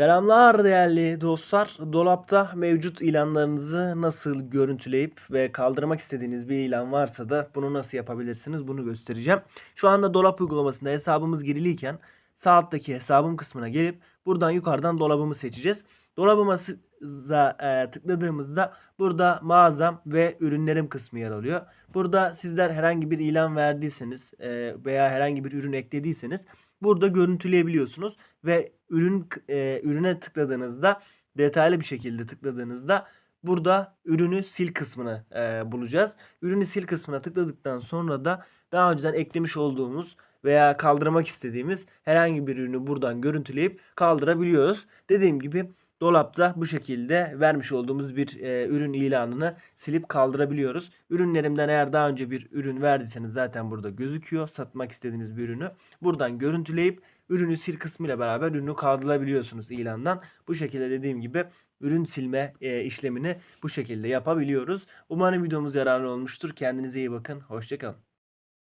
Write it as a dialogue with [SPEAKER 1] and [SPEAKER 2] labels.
[SPEAKER 1] Selamlar değerli dostlar. Dolapta mevcut ilanlarınızı nasıl görüntüleyip ve kaldırmak istediğiniz bir ilan varsa da bunu nasıl yapabilirsiniz bunu göstereceğim. Şu anda dolap uygulamasında hesabımız giriliyken sağ alttaki hesabım kısmına gelip buradan yukarıdan dolabımı seçeceğiz. Dolabımıza e, tıkladığımızda burada mağazam ve ürünlerim kısmı yer alıyor. Burada sizler herhangi bir ilan verdiyseniz e, veya herhangi bir ürün eklediyseniz burada görüntüleyebiliyorsunuz ve ürün e, ürüne tıkladığınızda detaylı bir şekilde tıkladığınızda burada ürünü sil kısmını e, bulacağız. Ürünü sil kısmına tıkladıktan sonra da daha önceden eklemiş olduğumuz veya kaldırmak istediğimiz herhangi bir ürünü buradan görüntüleyip kaldırabiliyoruz. Dediğim gibi dolapta bu şekilde vermiş olduğumuz bir e, ürün ilanını silip kaldırabiliyoruz. Ürünlerimden eğer daha önce bir ürün verdiyseniz zaten burada gözüküyor. Satmak istediğiniz bir ürünü buradan görüntüleyip ürünü sil kısmıyla beraber ürünü kaldırabiliyorsunuz ilandan. Bu şekilde dediğim gibi ürün silme e, işlemini bu şekilde yapabiliyoruz. Umarım videomuz yararlı olmuştur. Kendinize iyi bakın. Hoşçakalın.